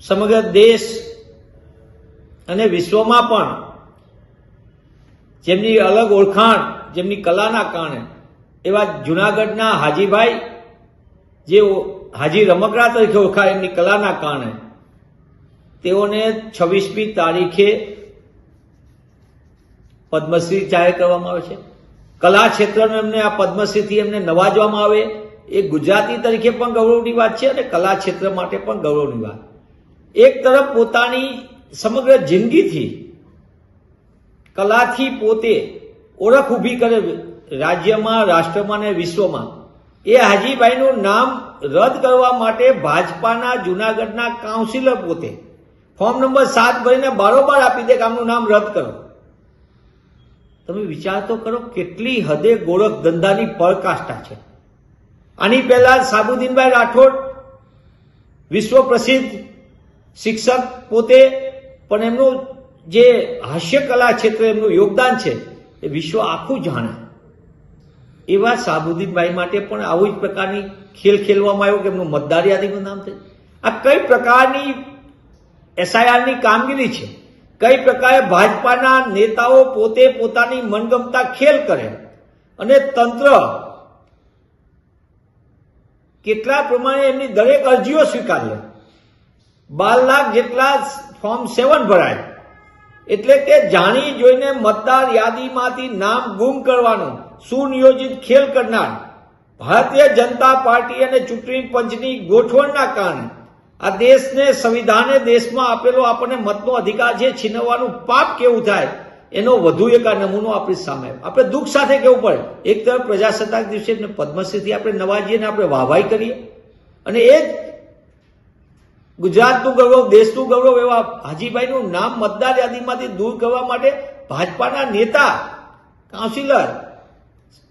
સમગ્ર દેશ અને વિશ્વમાં પણ જેમની અલગ ઓળખાણ, જેમની કલાના કારણે, એવા જુનાગઢના હાજીભાઈ, જે હાજી રમકડા તરીકે ઓળખાય, એમની કલાના કારણે, તેઓને છવ્વીસમી તારીખે પદ્મશ્રી જાહેર કરવામાં આવે છે. કલા ક્ષેત્રનો એમને આ પદ્મશ્રીથી એમને નવાજવામાં આવે. એ ગુજરાતી તરીકે પણ ગૌરવની વાત છે અને કલા ક્ષેત્ર માટે પણ ગૌરવની વાત. એક તરફ પોતાની સમગ્ર જિંદગીથી કલાથી પોતે ઓળખ ઊભી કરે રાજ્યમાં, રાષ્ટ્રમાં અને વિશ્વમાં. એ હાજીભાઈનું નામ રદ કરવા માટે ભાજપાના જુનાગઢના કાઉન્સિલર પોતે ફોર્મ નંબર સાત ભરીને બારોબાર આપી દે કે આમનું નામ રદ કરો. તમે વિચાર તો કરો કેટલી હદે ગોરખ ધંધાની પરાકાષ્ઠા છે. આની પહેલા સાબુદ્દીનભાઈ રાઠોડ વિશ્વ પ્રસિદ્ધ શિક્ષક પોતે પણ એમનું જે હાસ્ય કલા ક્ષેત્રે એમનું યોગદાન છે, એ વિશ્વ આખું જાણે. એવા સાબુદ્દીનભાઈ માટે પણ આવી જ પ્રકારની ખેલ ખેલવામાં આવ્યો કે એમનું મતદાર યાદીનું નામ છે આ કઈ પ્રકારની એસઆઈઆરની કામગીરી છે? કઈ પ્રકારે ભાજપાના નેતાઓ પોતે પોતાની મનગમતા ખેલ કરે? અને તંત્ર કેટલા પ્રમાણે એમની દરેક અરજીઓ સ્વીકારે? બાર લાખ જેટલા ફોર્મ સેવન ભરાય. એટલે કે જાણી જોઈને મતદાર યાદીમાંથી નામ ગુમ કરવાનું સુનિયોજિત ખેલ કરનાર ભારતીય જનતા પાર્ટી અને ચૂંટણી પંચની ગોઠવણના કારણે આ દેશને સંવિધાને દેશમાં આપેલો આપણને મતનો અધિકાર છે છીનવવાનું પાપ કેવું થાય એનો વધુ એક આ નમૂનો આપણી સામે. આપણે દુઃખ સાથે કેવું પડે? એક તરફ પ્રજાસત્તાક દિવસે પદ્મશ્રીથી આપણે નવાજીએ આપણે વાહવાઈ કરીએ અને એ જ ગુજરાતનું ગૌરવ, દેશનું ગૌરવ એવા હાજીભાઈનું નામ મતદાર યાદીમાંથી દૂર કરવા માટે ભાજપાના નેતા, કાઉન્સિલર,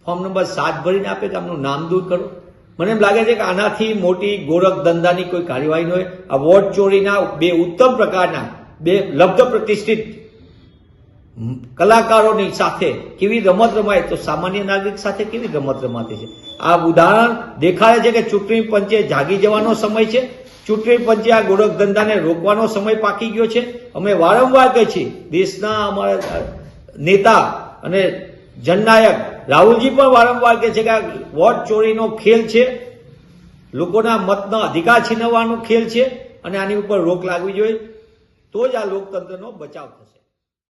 ફોર્મ નંબર સાત ભરીને આપે કે આમનું નામ દૂર કરો. મને એમ લાગે છે કે આનાથી મોટી ગોરખ ધંધાની કોઈ કાર્યવાહી ન હોય. આ વોટ ચોરીના બે ઉત્તમ પ્રકારના, બે લબ્ધ પ્રતિષ્ઠિત કલાકારોની સાથે કેવી રમત રમાય તો સામાન્ય નાગરિક સાથે કેવી રમત રમાતી છે? આ ઉદાહરણ દેખાડે છે કે ચૂંટણી પંચે જાગી જવાનો સમય છે. ચૂંટણી પંચે આ ગોરખ ધંધાને રોકવાનો સમય પાકી ગયો છે. અમે વારંવાર કહીએ છીએ, દેશના અમારા નેતા અને જનનાયક રાહુલજી પણ વારંવાર કહે છે કે આ વોટ ચોરીનો ખેલ છે. લોકોના મતનો અધિકાર છીનવવાનો ખેલ છે અને આની ઉપર રોક લાગવી જોઈએ. તો જ આ લોકતંત્રનો બચાવ થશે.